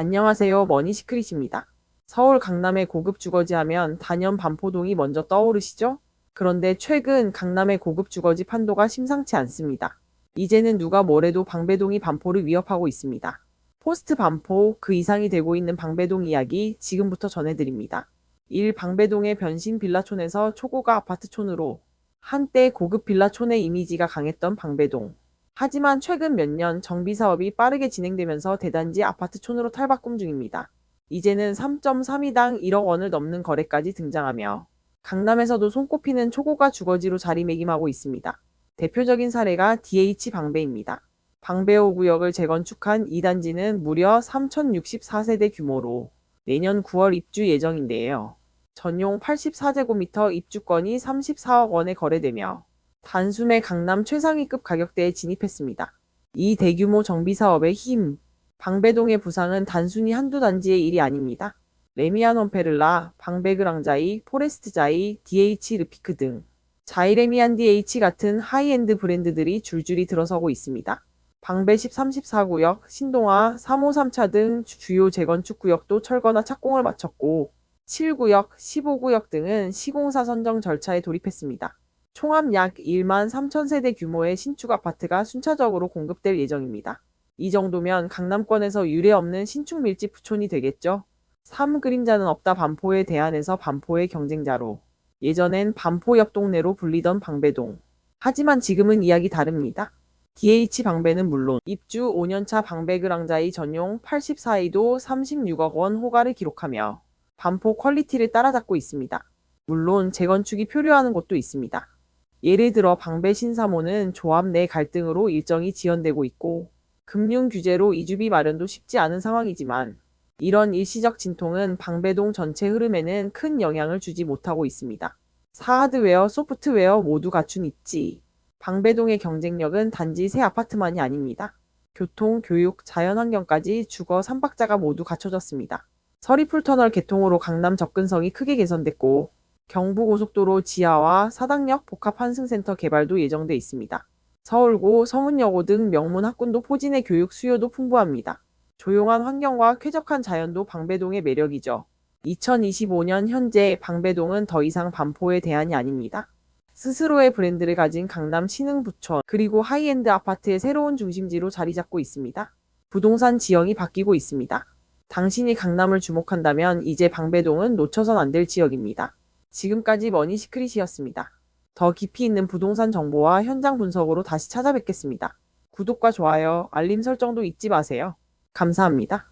안녕하세요. 머니시크릿입니다. 서울 강남의 고급 주거지 하면 단연 반포동이 먼저 떠오르시죠? 그런데 최근 강남의 고급 주거지 판도가 심상치 않습니다. 이제는 누가 뭐래도 방배동이 반포를 위협하고 있습니다. 포스트 반포 그 이상이 되고 있는 방배동 이야기 지금부터 전해드립니다. 1. 방배동의 변신 빌라촌에서 초고가 아파트촌으로 한때 고급 빌라촌의 이미지가 강했던 방배동. 하지만 최근 몇 년 정비 사업이 빠르게 진행되면서 대단지 아파트촌으로 탈바꿈 중입니다. 이제는 3.32당 1억 원을 넘는 거래까지 등장하며 강남에서도 손꼽히는 초고가 주거지로 자리매김하고 있습니다. 대표적인 사례가 DH 방배입니다. 방배호 구역을 재건축한 2단지는 무려 3064세대 규모로 내년 9월 입주 예정인데요. 전용 84제곱미터 입주권이 34억 원에 거래되며 단숨에 강남 최상위급 가격대에 진입했습니다. 이 대규모 정비 사업의 힘, 방배동의 부상은 단순히 한두 단지의 일이 아닙니다. 레미안 원페를라, 방배그랑자이, 포레스트자이, DH 르피크 등 자이레미안 DH 같은 하이엔드 브랜드들이 줄줄이 들어서고 있습니다. 방배 10, 34구역, 신동아, 3호 3차 등 주요 재건축 구역도 철거나 착공을 마쳤고 7구역, 15구역 등은 시공사 선정 절차에 돌입했습니다. 총합 약 1만 3천 세대 규모의 신축 아파트가 순차적으로 공급될 예정입니다. 이 정도면 강남권에서 유례 없는 신축 밀집 부촌이 되겠죠. 3 그림자는 없다 반포에 대안해서 반포의 경쟁자로 예전엔 반포 옆 동네로 불리던 방배동. 하지만 지금은 이야기 다릅니다. DH 방배는 물론 입주 5년차 방배 그랑자이 전용 84이도 36억 원 호가를 기록하며 반포 퀄리티를 따라잡고 있습니다. 물론 재건축이 표류하는 곳도 있습니다. 예를 들어 방배 신사모는 조합 내 갈등으로 일정이 지연되고 있고 금융 규제로 이주비 마련도 쉽지 않은 상황이지만 이런 일시적 진통은 방배동 전체 흐름에는 큰 영향을 주지 못하고 있습니다. 하드웨어, 소프트웨어 모두 갖춘 입지. 방배동의 경쟁력은 단지 새 아파트만이 아닙니다. 교통, 교육, 자연환경까지 주거 3박자가 모두 갖춰졌습니다. 서리풀터널 개통으로 강남 접근성이 크게 개선됐고 경부고속도로 지하와 사당역 복합 환승센터 개발도 예정돼 있습니다. 서울고, 서문여고 등 명문 학군도 포진의 교육 수요도 풍부합니다. 조용한 환경과 쾌적한 자연도 방배동의 매력이죠. 2025년 현재 방배동은 더 이상 반포의 대안이 아닙니다. 스스로의 브랜드를 가진 강남 신흥 부천 그리고 하이엔드 아파트의 새로운 중심지로 자리 잡고 있습니다. 부동산 지형이 바뀌고 있습니다. 당신이 강남을 주목한다면 이제 방배동은 놓쳐선 안 될 지역입니다. 지금까지 머니시크릿이었습니다. 더 깊이 있는 부동산 정보와 현장 분석으로 다시 찾아뵙겠습니다. 구독과 좋아요, 알림 설정도 잊지 마세요. 감사합니다.